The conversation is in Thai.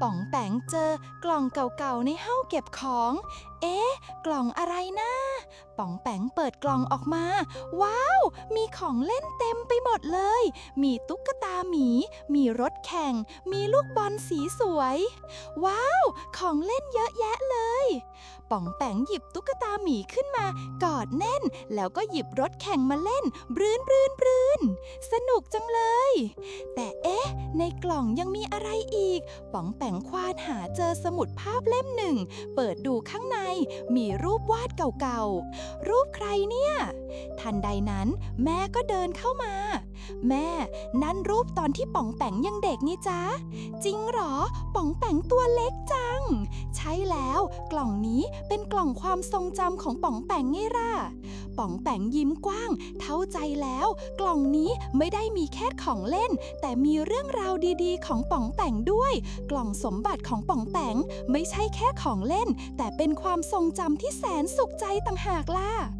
ป๋องแปงเจอกล่องเก่าๆในห้องเก็บของ เอ๊ะ กล่องอะไรนะป๋องแปงเปิดกล่องออกมา ว้าว มีของเล่นเต็มไปหมดเลย มีตุ๊กตาหมี มีรถแข่ง มีลูกบอลสีสวย ว้าว ของเล่นเยอะแยะเลย ป๋องแปงหยิบตุ๊กตาหมีขึ้นมากอดแน่น แล้วก็หยิบรถแข่งมาเล่น บรื้นบรื้นบรื้นสนุกจังเลย แต่ ในกล่องยังมีอะไรอีก ป๋องแปงควานหาเจอสมุดภาพเล่มหนึ่ง เปิดดูข้างในมีรูปวาดเก่าๆ รูปใครเนี่ย ทันใดนั้นแม่ก็เดินเข้ามา แม่ นั่นรูปตอนที่ป๋องแปงยังเด็กนี่จ๊ะ จริงเหรอ ป๋องแปงตัวเล็กจัง ใช่แล้ว กล่องนี้เป็นกล่องความทรงจำของป๋องแปงไงล่ะ ป๋องแปงยิ้มกว้างเข้าใจแล้ว กล่องนี้ไม่ได้มีแค่ของเล่น แต่มีเรื่องราวดีๆ ของป๋องแปงด้วย กล่องสมบัติของป๋องแปงไม่ใช่แค่ของเล่น แต่เป็นความทรงจำที่แสนสุขใจต่างหากล่ะ